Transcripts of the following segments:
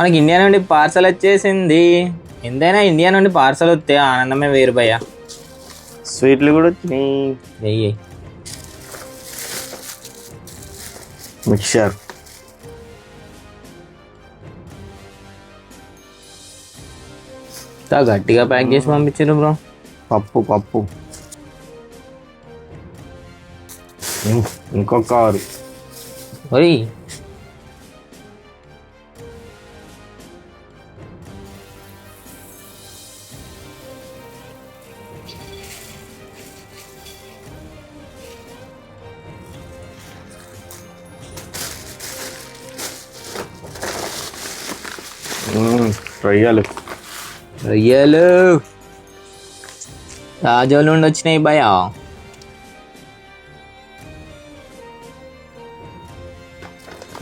మనకి ఇండియా నుండి పార్సల్ వచ్చేసింది. ఎంతైనా ఇండియా నుండి పార్సల్ వస్తే ఆనందమే వేరు భయ్య. స్వీట్లు కూడా వచ్చినాయి. వెయ్యి మిక్చర్. గట్టిగా ప్యాక్ చేసి పంపించారు బ్రో. పప్పు పప్పు. ఇంకొక కారు. రొయ్యలు. రొయ్యలు. రాజోలు నుండి వచ్చినాయి భయ.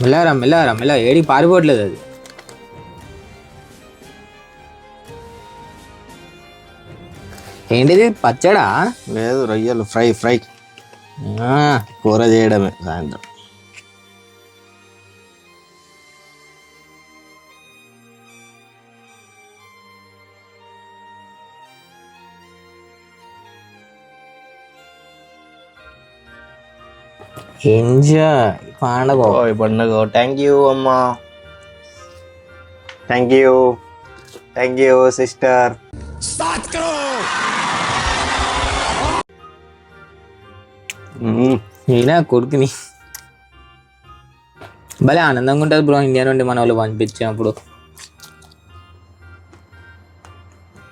మెల్లరా మెల్లరా మెల్ల. ఏడికి పారిపోవట్లేదు అది. ఏంటిది? పచ్చడా? లేదు రొయ్యలు. Fry fry. ఆ, కూర చేయడమే సాయంత్రం. ఎంజాయ్ పండగ ఓయ్ పండుగ థ్యాంక్ యూ అమ్మా thank you thank you sister నేనా కొడుకుని భలే ఆనందంగా ఉంటుంది బ్రో ఇండియా నుండి మన వాళ్ళు పంపించినప్పుడు